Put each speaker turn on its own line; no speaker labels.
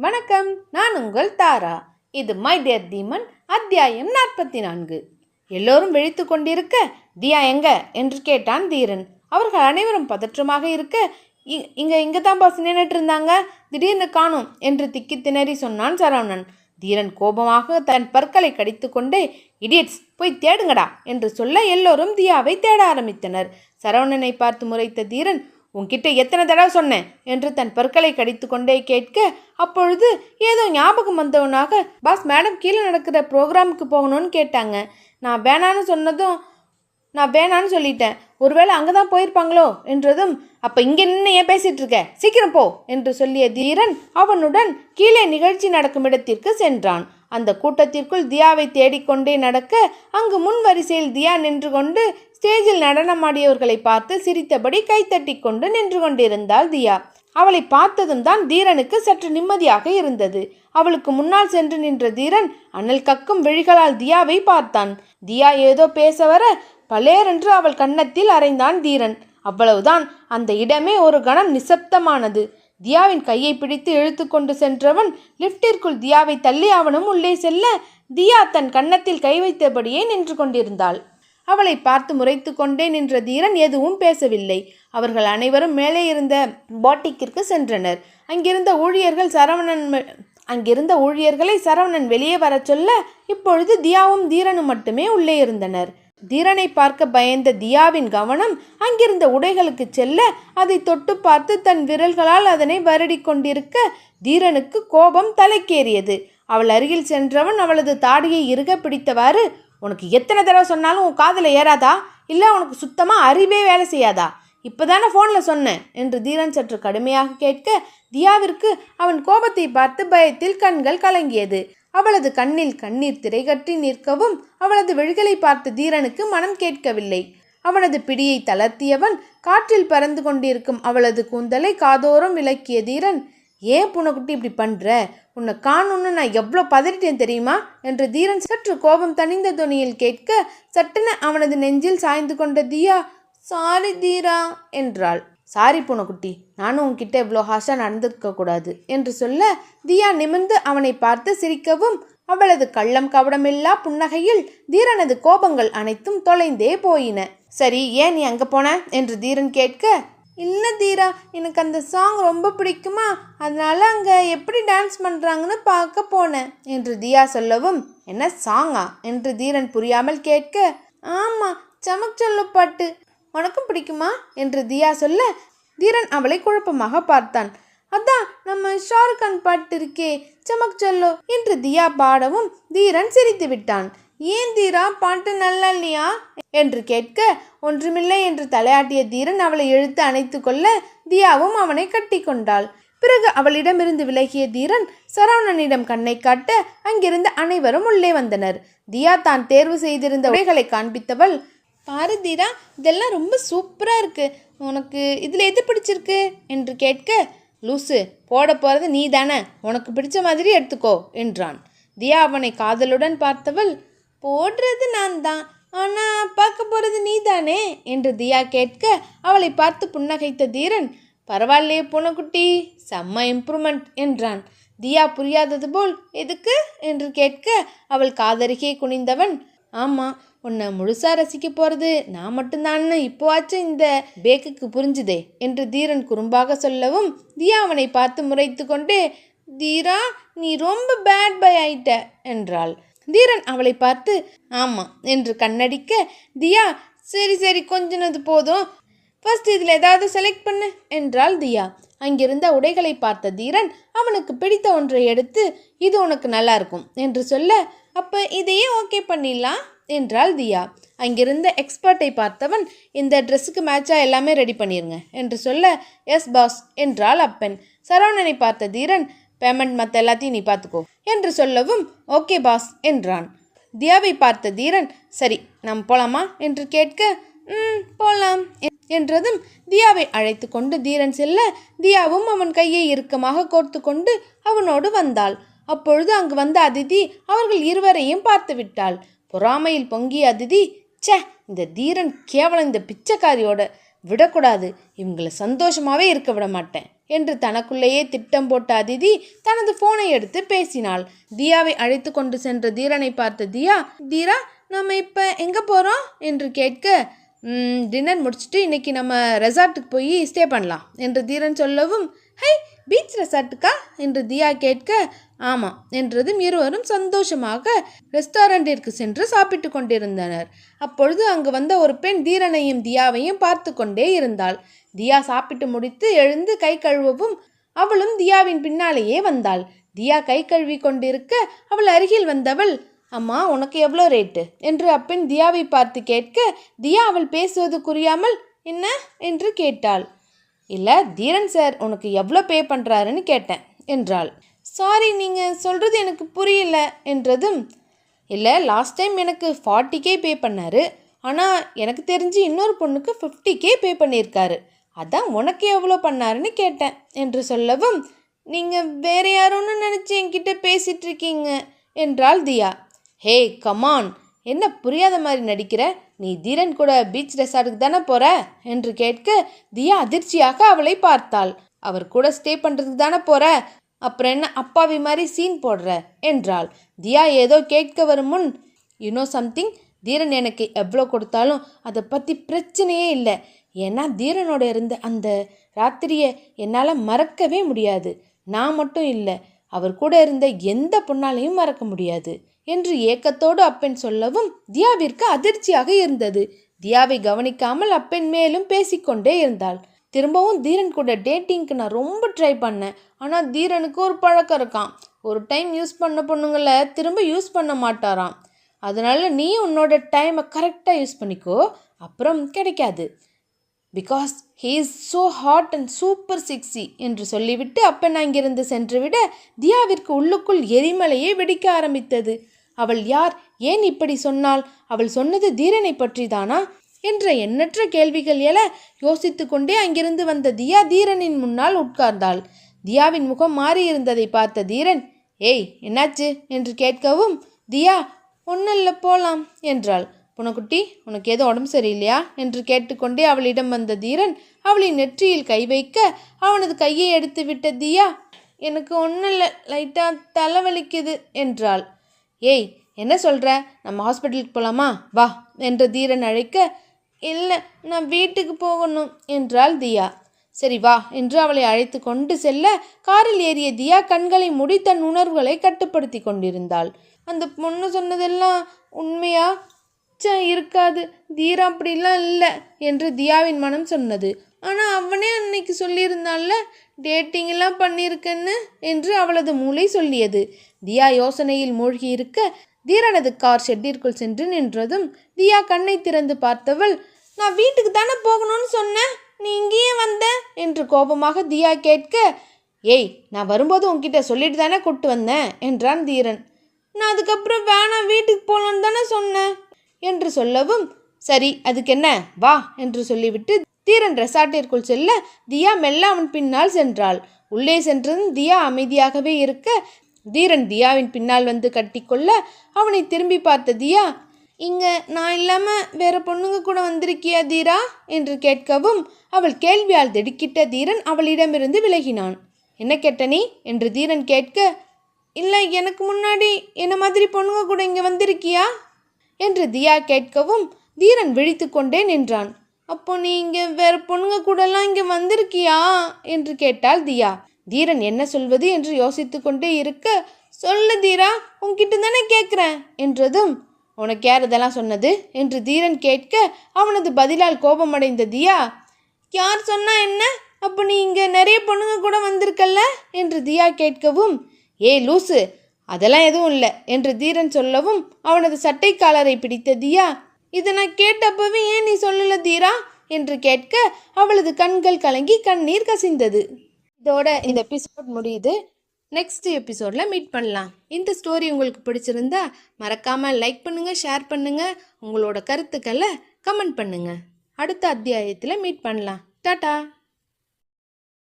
வணக்கம் நான் உங்கள் தாரா. இது மை டியர் தீமன் அத்தியாயம் நாற்பத்தி நான்கு எல்லோரும் விழித்து கொண்டிருக்க தியா எங்க? என்று கேட்டான் தீரன். அவர்கள் அனைவரும் பதற்றமாக இருக்க "இ- இங்க இங்க தான் பாஸ் நின்றுட்டு இருந்தாங்க. திடீர்னு காணும் என்று திக்கி திணறி சொன்னான் சரவணன். தீரன் கோபமாக தன் பற்களை கடித்துக்கொண்டே இடியட்ஸ் போய் தேடுங்கடா என்று சொல்ல எல்லோரும் தியாவை தேட ஆரம்பித்தனர். சரவணனை பார்த்து முறைத்த தீரன் உன்கிட்ட எத்தனை தடவை சொன்னேன்? என்று தன் பற்களை கடித்து கொண்டே கேட்க அப்பொழுது ஏதோ ஞாபகம் வந்தவனாக பாஸ் மேடம் கீழே நடக்கிற ப்ரோக்ராமுக்கு போகணும்னு கேட்டாங்க. நான் வேணான்னு சொன்னதும் நான் வேணான்னு சொல்லிட்டேன். ஒருவேளை அங்கே தான் போயிருப்பாங்களோ? என்றதும் அப்போ இங்கே நின்று ஏன் பேசிகிட்டு இருக்க சீக்கிரம் போ! என்று சொல்லிய தீரன் அவனுடன் கீழே நிகழ்ச்சி நடக்கும் இடத்திற்கு சென்றான். அந்த கூட்டத்திற்குள் தியாவை தேடிக்கொண்டே நடக்க அங்கு முன் வரிசையில் தியா நின்று கொண்டு ஸ்டேஜில் நடனமாடியவர்களை பார்த்து சிரித்தபடி கைத்தட்டி கொண்டு நின்று கொண்டிருந்தாள் தியா. அவளை பார்த்ததும் தான் தீரனுக்கு சற்று நிம்மதியாக இருந்தது. அவளுக்கு முன்னால் சென்று நின்ற தீரன் அனல் கக்கும் விழிகளால் தியாவை பார்த்தான். தியா ஏதோ பேச வர பலேரென்று அவள் கன்னத்தில் அறைந்தான் தீரன். அவ்வளவுதான் அந்த இடமே ஒரு கணம் நிசப்தமானது. தியாவின் கையை பிடித்து இழுத்து கொண்டு சென்றவன் லிப்டிற்குள் தியாவை தள்ளி அவனும் உள்ளே செல்ல தியா தன் கன்னத்தில் கை வைத்தபடியே நின்று கொண்டிருந்தாள். அவளை பார்த்து முறைத்து கொண்டே நின்ற தீரன் எதுவும் பேசவில்லை. அவர்கள் அனைவரும் மேலே இருந்த பாட்டிக்கிற்கு சென்றனர். அங்கிருந்த ஊழியர்கள் சரவணன் ம- அங்கிருந்த ஊழியர்களை சரவணன் வெளியே வரச் சொல்ல இப்பொழுது தியாவும் தீரனும் மட்டுமே உள்ளே இருந்தனர். தீரனை பார்க்க பயந்த தியாவின் கவனம் அங்கிருந்த உடைகளுக்கு செல்ல அதை தொட்டு பார்த்து தன் விரல்களால் அதனை வருடி கொண்டிருக்க தீரனுக்கு கோபம் தலைக்கேறியது. அவள் அருகில் சென்றவன் அவளது தாடியை இறுக பிடித்தவாறு உனக்கு எத்தனை தடவை சொன்னாலும் உன் காதில் ஏறாதா? இல்லை உனக்கு சுத்தமாக அறிவே வேலை செய்யாதா? இப்போதானே ஃபோனில் சொன்னேன் என்று தீரன் சற்று கடுமையாக கேட்க தியாவிற்கு அவன் கோபத்தை பார்த்து பயத்தில் கண்கள் கலங்கியது. அவளது கண்ணில் கண்ணீர் திரைகட்டி நிற்கவும் அவளது விழிகளை பார்த்த தீரனுக்கு மனம் கேட்கவில்லை. அவனது பிடியை தளர்த்தியவன் காற்றில் பறந்து கொண்டிருக்கும் அவளது கூந்தலை காதோரம் விளக்கிய தீரன் ஏன் புனக்குட்டி இப்படி பண்ணுற உன்னை காணும்னு நான் எவ்வளோ பதறிட்டேன் தெரியுமா? என்று தீரன் சற்று கோபம் தணிந்த துணியில் கேட்க சட்டென அவனது நெஞ்சில் சாய்ந்து கொண்ட தியா சாரி தீரா என்றாள். சாரி பூனைக்குட்டி நானும் உன்கிட்ட இவ்வளோ ஹாஷாக நடந்திருக்க கூடாது என்று சொல்ல தியா நிமிர்ந்து அவனை பார்த்து சிரிக்கவும் அவளது கள்ளம் கவடமில்லா புன்னகையில் தீரனது கோபங்கள் அனைத்தும் தொலைந்தே போயின. சரி ஏன் நீ அங்கே போன? என்று தீரன் கேட்க இல்லை தீரா எனக்கு அந்த சாங் ரொம்ப பிடிக்குமா? அதனால் அங்கே எப்படி டான்ஸ் பண்ணுறாங்கன்னு பார்க்க போனேன் என்று தியா சொல்லவும் என்ன சாங்கா என்று தீரன் புரியாமல் கேட்க ஆமாம் சமக் சொல்லு பாட்டு. உனக்கும் பிடிக்குமா? என்று தியா சொல்ல தீரன் அவளை குழப்பமாக பார்த்தான். அதான் நம்ம ஷாருக்கான் பாட்டு இருக்கே சமக் சொல்லோ என்று தியா பாடவும் தீரன் சிரித்து விட்டான். ஏன் தீரா பாட்டு நல்லா இல்லையா என்று கேட்க ஒன்றுமில்லை என்று தலையாட்டிய தீரன் அவளை இழுத்து அணைத்து கொள்ள தியாவும் அவனை கட்டி கொண்டாள். பிறகு அவளிடமிருந்து விலகிய தீரன் சரவணனிடம் கண்ணை காட்ட அங்கிருந்து அனைவரும் உள்ளே வந்தனர். தியா தான் தேர்வு செய்திருந்த உடைகளை காண்பித்தவள் பாரு தீரா இதெல்லாம் ரொம்ப சூப்பராக இருக்கு. உனக்கு இதில் எது பிடிச்சிருக்கு? என்று கேட்க லூசு போட போகிறது நீ தானே உனக்கு பிடிச்ச மாதிரி எடுத்துக்கோ என்றான். தியா அவனை காதலுடன் பார்த்தவள் போடுறது நான் தான் ஆனால் பார்க்க போகிறது நீ தானே என்று தியா கேட்க அவளை பார்த்து புன்னகைத்த தீரன் பரவாயில்லையே பூனைக்குட்டி செம்ம இம்ப்ரூவ்மெண்ட் என்றான். தியா புரியாதது போல் எதுக்கு? என்று கேட்க அவள் காதருகே குனிந்தவன் ஆமாம் உன்னை முழுசா ரசிக்க போகிறது நான் மட்டும்தான்னு இப்போவாச்சும் இந்த பேக்குக்கு புரிஞ்சுதே என்று தீரன் குறும்பாக சொல்லவும் தியா அவனை பார்த்து முறைத்து கொண்டு தீரா நீ ரொம்ப பேட் பை ஆயிட்ட என்றாள். தீரன் அவளை பார்த்து ஆமாம் என்று கண்ணடிக்க தியா சரி சரி கொஞ்சனது போதும். ஃபர்ஸ்ட் இதில் ஏதாவது செலக்ட் பண்ணு என்றாள் தியா. அங்கிருந்த உடைகளை பார்த்த தீரன் அவனுக்கு பிடித்த ஒன்றை எடுத்து இது உனக்கு நல்லா இருக்கும் என்று சொல்ல அப்போ இதையே ஓகே பண்ணிடலாம் என்றாள் தியா. அங்கிருந்த எக்ஸ்பர்ட்டை பார்த்தவன் இந்த ட்ரெஸ்ஸுக்கு மேட்சாக எல்லாமே ரெடி பண்ணிருங்க என்று சொல்ல எஸ் பாஸ் என்றாள் அப்பெண். சரவணனை பார்த்த தீரன் பேமெண்ட் மற்ற எல்லாத்தையும் நீ பார்த்துக்கோ என்று சொல்லவும் ஓகே பாஸ் என்றான். தியாவை பார்த்த தீரன் சரி நாம் போலாமா? என்று கேட்க ம் போலாம் என்றதும் தியாவை அழைத்து கொண்டு தீரன் செல்ல தியாவும் அவன் கையை இறுக்கமாக கோர்த்து கொண்டு அவனோடு வந்தாள். அப்பொழுது அங்கு வந்த அதிதி அவர்கள் இருவரையும் பார்த்து விட்டாள். பொறாமையில் பொங்கிய அதிதி ச்சே இந்த தீரன் கேவலம் இந்த பிச்சைக்காரியோட விடக்கூடாது. இவங்களை சந்தோஷமாகவே இருக்க விட மாட்டேன். என்று தனக்குள்ளேயே திட்டம் போட்ட அதிதி தனது போனை எடுத்து பேசினாள். தியாவை அழைத்து கொண்டு சென்ற தீரனை பார்த்த தியா தீரா நம்ம இப்போ எங்கே போகிறோம் என்று கேட்க டின்னர் முடிச்சுட்டு இன்றைக்கி நம்ம ரெசார்ட்டுக்கு போய் ஸ்டே பண்ணலாம் என்று தீரன் சொல்லவும் ஹை பீச் ரெசார்ட்டுக்கா? என்று தியா கேட்க ஆமாம் என்றதும் இருவரும் சந்தோஷமாக ரெஸ்டாரண்டிற்கு சென்று சாப்பிட்டு கொண்டிருந்தனர். அப்பொழுது அங்கு வந்த ஒரு பெண் தீரனையும் தியாவையும் பார்த்து கொண்டே இருந்தாள். தியா சாப்பிட்டு முடித்து எழுந்து கை கழுவவும் அவளும் தியாவின் பின்னாலேயே வந்தாள். தியா கை கழுவி கொண்டிருக்க அவள் அருகில் வந்தவள் அம்மா உனக்கு எவ்வளோ ரேட்டு? என்று அப்பெண் தியாவை பார்த்து கேட்க தியா அவள் பேசுவது புரியாமல் என்ன? என்று கேட்டாள். இல்லை தீரன் சார் உனக்கு எவ்வளோ பே பண்ணுறாருன்னு கேட்டேன் என்றாள். சாரி நீங்கள் சொல்கிறது எனக்கு புரியல என்றதும் இல்லை லாஸ்ட் டைம் எனக்கு ஃபார்ட்டி கே பே பண்ணார். ஆனால் எனக்கு தெரிஞ்சு இன்னொரு பொண்ணுக்கு ஃபிஃப்டி கே பே பண்ணியிருக்காரு. அதான் உனக்கு எவ்வளோ பண்ணாருன்னு கேட்டேன் என்று சொல்லவும் நீங்கள் வேற யாரோன்னு நினச்சி என்கிட்ட பேசிகிட்டு இருக்கீங்க என்றாள் தியா. ஹே கமான் என்ன புரியாத மாதிரி நடிக்கிற? நீ தீரன் கூட பீச் ரெசார்ட்டுக்கு தானே போகிற என்று கேட்க தியா அதிர்ச்சியாக அவளை பார்த்தாள். அவர் கூட ஸ்டே பண்ணுறதுக்கு தானே போகிற அப்புறம் என்ன அப்பாவி மாதிரி சீன் போடுற? என்றாள். தியா ஏதோ கேட்க வரும் முன் யூனோ சம்திங் தீரன் எனக்கு எவ்வளோ கொடுத்தாலும் அதை பற்றி பிரச்சனையே இல்லை. ஏன்னா தீரனோட இருந்த அந்த ராத்திரியை என்னால் மறக்கவே முடியாது. நான் மட்டும் இல்லை அவர் கூட இருந்த எந்த பொண்ணாலையும் மறக்க முடியாது என்று ஏக்கத்தோடு அப்பெண் சொல்லவும் தியாவிற்கு அதிர்ச்சியாக இருந்தது. தியாவை கவனிக்காமல் அப்பெண் மேலும் பேசிக்கொண்டே இருந்தாள். திரும்பவும் தீரன் கூட டேட்டிங்க்கு நான் ரொம்ப ட்ரை பண்ணேன். ஆனால் தீரனுக்கு ஒரு பழக்கம் இருக்கான் ஒரு டைம் யூஸ் பண்ண பொண்ணுங்களை திரும்ப யூஸ் பண்ண மாட்டாராம். அதனால நீ உன்னோட டைமை கரெக்டாக யூஸ் பண்ணிக்கோ. அப்புறம் கிடைக்காது. Because he is so hot and super sexy என்று சொல்லிவிட்டு அப்பன் அங்கிருந்து சென்றுவிட தியாவிற்கு உள்ளுக்குள் எரிமலையே வெடிக்க ஆரம்பித்தது. அவள் யார்? ஏன் இப்படி சொன்னாள்? அவள் சொன்னது தீரனை பற்றிதானா? என்ற எண்ணற்ற கேள்விகள் எழ யோசித்து கொண்டே அங்கிருந்து வந்த தியா தீரனின் முன்னால் உட்கார்ந்தாள். தியாவின் முகம் மாறியிருந்ததை பார்த்த தீரன் ஏய் என்னாச்சு? என்று கேட்கவும் தியா ஒன்றும் இல்லை போகலாம் என்றாள். புனக்குட்டி உனக்கு ஏதோ உடம்பு சரியில்லையா? என்று கேட்டுக்கொண்டே அவளிடம் வந்த தீரன் அவளின் நெற்றியில் கை வைக்க அவனது கையை எடுத்து விட்ட தியா எனக்கு ஒன்றும் இல்லை லைட்டாக தலைவலிக்குது என்றாள். ஏய் என்ன சொல்கிற நம்ம ஹாஸ்பிட்டலுக்கு போகலாமா வா என்று தீரன் அழைக்க இல்லை நான் வீட்டுக்கு போகணும் என்றாள் தியா. சரி வா என்று அவளை அழைத்து கொண்டு செல்ல காரில் ஏறிய தியா கண்களை மூடி தன் உணர்வுகளை கட்டுப்படுத்தி கொண்டிருந்தாள். அந்த பொண்ணு சொன்னதெல்லாம் உண்மையா? ச்சே இருக்காது. தீரா அப்படிலாம் இல்லை என்று தியாவின் மனம் சொன்னது. ஆனால் அவனே அன்னைக்கு சொல்லியிருந்தான்ல டேட்டிங்கெல்லாம் பண்ணியிருக்கேன்னு என்று அவளது மூளை சொல்லியது. தியா யோசனையில் மூழ்கி இருக்க தீரனது கார் ஷெட்டிற்குள் சென்று நின்றதும் தியா கண்ணை திறந்து பார்த்தவள் நான் வீட்டுக்கு தானே போகணும்னு சொன்னேன் நீ இங்கேயே வந்த? என்று கோபமாக தியா கேட்க ஏய் நான் வரும்போது உன்கிட்ட சொல்லிட்டு தானே கூப்பிட்டு வந்தேன் என்றான் தீரன். நான் அதுக்கப்புறம் வேணாம் வீட்டுக்கு போகலான்னு தானே சொன்னேன். என்று சொல்லவும் சரி அதுக்கு என்ன? வா என்று சொல்லிவிட்டு தீரன் ரெசார்ட்டிற்குள் செல்ல தியா மெல்ல அவன் பின்னால் சென்றாள். உள்ளே சென்றதும் தியா அமைதியாகவே இருக்க தீரன் தியாவின் பின்னால் வந்து கட்டிக்கொள்ள அவனை திரும்பி பார்த்த தியா இங்கே நான் இல்லாமல் வேற பொண்ணுங்க கூட வந்திருக்கியா தீரா? என்று கேட்கவும் அவள் கேள்வியால் திடுக்கிட்ட தீரன் அவளிடமிருந்து விலகினான். என்ன கேட்ட நீ? என்று தீரன் கேட்க இல்லை எனக்கு முன்னாடி என்ன மாதிரி பொண்ணுங்க கூட இங்கே வந்திருக்கியா? என்று தியா கேட்கவும் தீரன் விழித்து கொண்டே நின்றான். அப்போ நீ இங்கே வேற பொண்ணுங்க கூடலாம் இங்கே வந்திருக்கியா? என்று கேட்டாள் தியா. தீரன் என்ன சொல்வது? என்று யோசித்து கொண்டே இருக்க சொல்லு தீரா உன்கிட்ட தானே கேட்குறேன் என்றதும் உனக்கு யார் இதெல்லாம் சொன்னது? என்று தீரன் கேட்க அவனது பதிலால் கோபமடைந்த தியா யார் சொன்னா என்ன? அப்போ நீ இங்கே நிறைய பொண்ணுங்க கூட வந்திருக்கல்ல? என்று தியா கேட்கவும் ஏய் லூசு அதெல்லாம் எதுவும் இல்லை என்று தீரன் சொல்லவும் அவனது சட்டை காலரை பிடித்த தியா இதை நான் கேட்டப்பவே ஏன் நீ சொல்லல தீரா என்று கேட்க அவளது கண்கள் கலங்கி கண்ணீர் கசிந்தது. இதோட இந்த எபிசோட் முடியுது. நெக்ஸ்ட் எபிசோடில் மீட் பண்ணலாம். இந்த ஸ்டோரி உங்களுக்கு பிடிச்சிருந்தா மறக்காமல் லைக் பண்ணுங்கள் ஷேர் பண்ணுங்கள் உங்களோட கருத்துக்களை கமெண்ட் பண்ணுங்கள் அடுத்த அத்தியாயத்தில் மீட் பண்ணலாம். டாட்டா